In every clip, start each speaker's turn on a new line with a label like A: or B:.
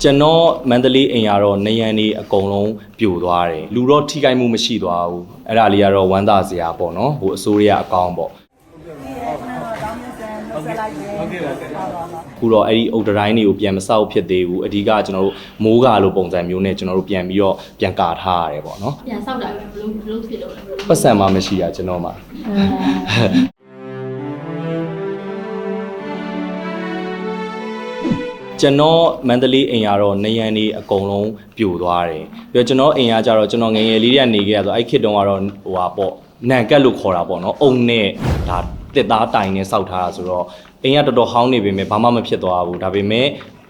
A: ကျွန်တော်မန္တလေးအိမ်ကတော့နေရန်နေအကုန်လုံးပြိုသွားတယ်လူတော့ထိခိုက်မှုမရှိသွားဘူးအဲ့ဒါလေးကတော့ဝမ်းသာစရာပေါ့နော်ဟိုအစိုးရအကောင်းပေါ့
B: ဟုတ်ကဲ့ပါဟုတ်ကဲ့ပါ
A: အခုတော့အဲ့ဒီအုတ်တတိုင်းတွေကိုပြန်မဆောက်ဖြစ်သေးဘူးအဓိကကျွန်တော်တို့မိုးကာလိုပုံစံမျိုးနဲ့ကျွန်တော်တို့ပြန်ပြီးတော့ပြန်ကာထားရတယ်ပေါ့နော်
C: ပြန်ဆောက်တာပဲဘလို့ဘလို့ဖြစ်လို့လဲ
A: ပတ်စံမှမရှိတာကျွန်တော်မှ ကျွန်တော်မန္တလေးအိမ်ကတော့နေရန်နေအကုန်လုံးပြိုသွားတယ်ပြီးတော့ကျွန်တော်အိမ်ကကြတော့ကျွန်တော်ငယ်ငယ်လေးတည်းကနေခဲ့ရဆိုအဲ့ခေတ်တုန်းကတော့ဟိုဟာပေါ့နန်ကက်လို့ခေါ်တာပေါ့နော်အုံနဲ့ဒါတစ်သားတိုင်နဲ့စောက်ထားတာဆိုတော့အိမ်ကတော်တော်ဟောင်းနေပေမဲ့ဘာမှမဖြစ်သွားဘူးဒါပေမဲ့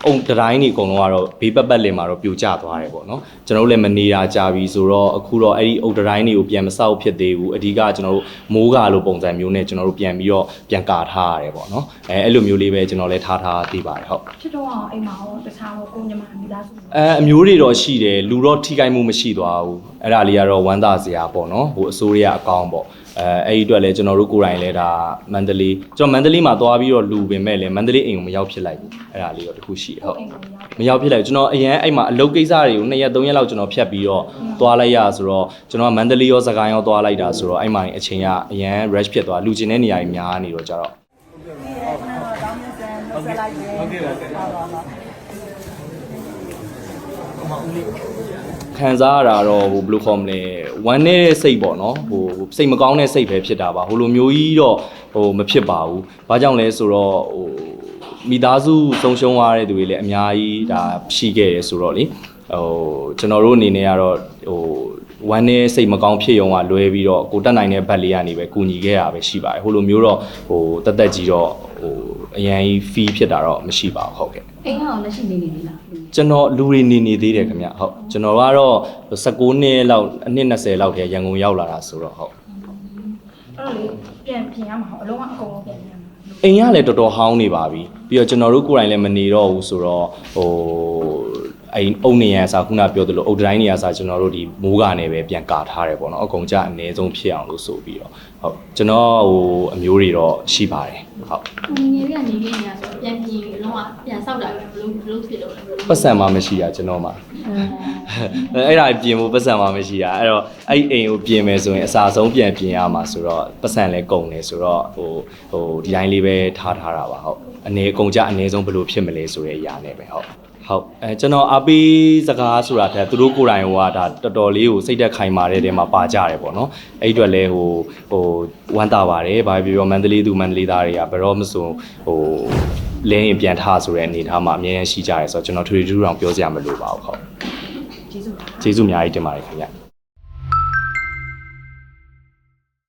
A: အုံတိုင်းတွေအကုန်လုံးကတော့ဘေးပတ်ပတ်လင်မှာတော့ပြိုကျသွားတယ်ပေါ့နော်ကျွန်တော်တို့လည်းမနေတာကြာပြီဆိုတော့အခုတော့အဲ့ဒီအုတ်တိုင်းတွေကိုပြန်မဆောက်ဖြစ်သေးဘူးအဓိကကျွန်တော်တို့မိုးကာလိုပုံစံမျိုးနဲ့ကျွန်တော်တို့ပြန်ပြီးတော့ပြန်ကာထားရတယ်ပေါ့နော်အဲအဲ့လိုမျိုးလေးပဲကျွန်တော်လည်းထားထားသေးပါတယ်ဟုတ်
B: ဖြစ်တော့အောင်အိမ်မှာဟောတခြားဟောကိုညီမမိသားစု
A: အဲအမျိုးတွေတော့ရှိတယ်လူတော့ထိခိုက်မှုမရှိသွားဘူးအဲ့ဒါလေးကတော့ဝမ်းသာစရာပေါ့နော်ဟိုအစိုးရအကောင်းပေါ့ အဲအဲ့ဒီအတွက်လည်းကျွန်တော်တို့ကိုယ်တိုင်လည်းဒါမန္တလေးကျွန်တော်မန္တလေးမှာသွားပြီးတော့လူပင်မဲ့လည်းမန္တလေးအိမ်ကိုမရောက်ဖြစ်လိုက်ဘူးအဲ့ဒါလေးတော့တခုရှိဟုတ်
B: အိမ်ကိုရောက်
A: မရောက်ဖြစ်လိုက်ဘူးကျွန်တော်အရင်အဲ့မှာအလုပ်ကိစ္စတွေကို2ရက်3ရက်လောက်ကျွန်တော်ဖြတ်ပြီးတော့သွားလိုက်ရဆိုတော့ကျွန်တော်ကမန္တလေးရောစကိုင်းရောသွားလိုက်တာဆိုတော့အဲ့မှာအချိန်ကအရင် rush ဖြစ်သွားလူချင်းတဲ့နေရာကြီးများနေတော့ကြတော့
B: ဟုတ်ကဲ့ပါဟုတ်ကဲ့ပါ
A: ခံစားရတာတော့ဟိုဘယ်လိုခေါ်မလဲဝမ်းနေတဲ့စိတ်ပေါ့နော်ဟိုစိတ်မကောင်းတဲ့စိတ်ပဲဖြစ်တာပါဟိုလိုမျိုးကြီးတော့ဟိုမဖြစ်ပါဘူးဘာကြောင့်လဲဆိုတော့ဟိုမိသားစုဆုံးရှုံးရတဲ့သူတွေလည်းအများကြီးဒါရှိခဲ့တယ်ဆိုတော့လေဟိုကျွန်တော်တို့အနေနဲ့ကတော့ဟိုဝမ်းနဲ့စိတ်မကောင်းဖြစ်ရုံကလွဲပြီးတော့ကိုတက်နိုင်တဲ့ဘက်လေးကနေပဲကူညီခဲ့ရပဲရှိပါတယ်ဟိုလိုမျိုးတော့ဟိုတက်တက်ကြီးတော့ဟိုအရန်ကြီး fee ဖြစ်တာတော့မရှိပါဘူးဟုတ်ကဲ့
C: အိမ်ကတော့လက်ရှိနေနေပြီလား
A: ကျွန်တော်လူတွေနေနေသေးတယ်ခင်ဗျဟုတ်ကျွန်တော်ကတော့19နှစ်လောက်အနှစ်20လောက်တည်းရန်ကုန်ရောက်လာတာဆိုတော့ဟုတ်
B: အဲ့တော့လေပြန်ပြင်ရမှာဟောအလုံးဝအကုန်လုံးပြန်ပြင်ရမှာ
A: အိမ်ကလည်းတော်တော်ဟောင်းနေပါပြီပြီးတော့ကျွန်တော်တို့ကိုယ်တိုင်လည်းမနေတော့ဘူးဆိုတော့ဟို အဲ့အုံနေရန်စာခုနပြောသလိုအုတ်တိုင်းနေရန်စာကျွန်တော်တို့ဒီမိုးကနေပဲပြန်ကာထားတယ်ပေါ့နော်အကုန်ကြအနည်းဆုံးဖြစ်အောင်လို့ဆိုပြီးတော့ဟုတ်ကျွန်တော်ဟိုအမျိုးတွေတော့ရှိပါတယ်ဟုတ်
C: ကိုငယ်လေးကနေနေနေတာဆိုတော့ပြန်ပြင်လုံးဝပြန်ဆောက်တာပဲဘလို့ဘလို့ဖြစ်လို့လဲ
A: ပတ်စံမှမရှိတာကျွန်တော်မှအဲ့ဒါပြင်ဖို့ပတ်စံမှမရှိတာအဲ့တော့အဲ့အိမ်ကိုပြင်မယ်ဆိုရင်အစာဆုံးပြန်ပြင်ရမှာဆိုတော့ပတ်စံလည်းကုန်တယ်ဆိုတော့ဟိုဟိုဒီတိုင်းလေးပဲထားထားတာပါဟုတ်အနေအကုန်ကြအနေဆုံးဘယ်လိုဖြစ်မလဲဆိုတဲ့အရာနဲ့ပဲဟုတ် ဟုတ်အဲကျွန်တော်အပေးစကားဆိုတာတဲ့သူတို့ကိုယ်တိုင်ဟိုကဒါတော်တော်လေးကိုစိတ်သက်ခိုင်မာတဲ့တဲမှာပါကြတယ်ပေါ့နော်အဲ့ဒီအတွက်လဲဟိုဟိုဝမ်းသာပါတယ်ဘာပြောပြောမန္တလေးသူမန္တလေးသားတွေကဘယ်တော့မဆိုဟိုလင်းရင်ပြန်ထားဆိုတဲ့အနေထားမှာအများကြီးရှိကြတယ်ဆိုတော့ကျွန်တော်ထွေထူးတောင်ပြောစရာမလိုပါဘူးဟုတ်
B: ကျေးဇူးပါ
A: ကျေးဇူးအများကြီးတင်ပါတယ်ခင်ဗျ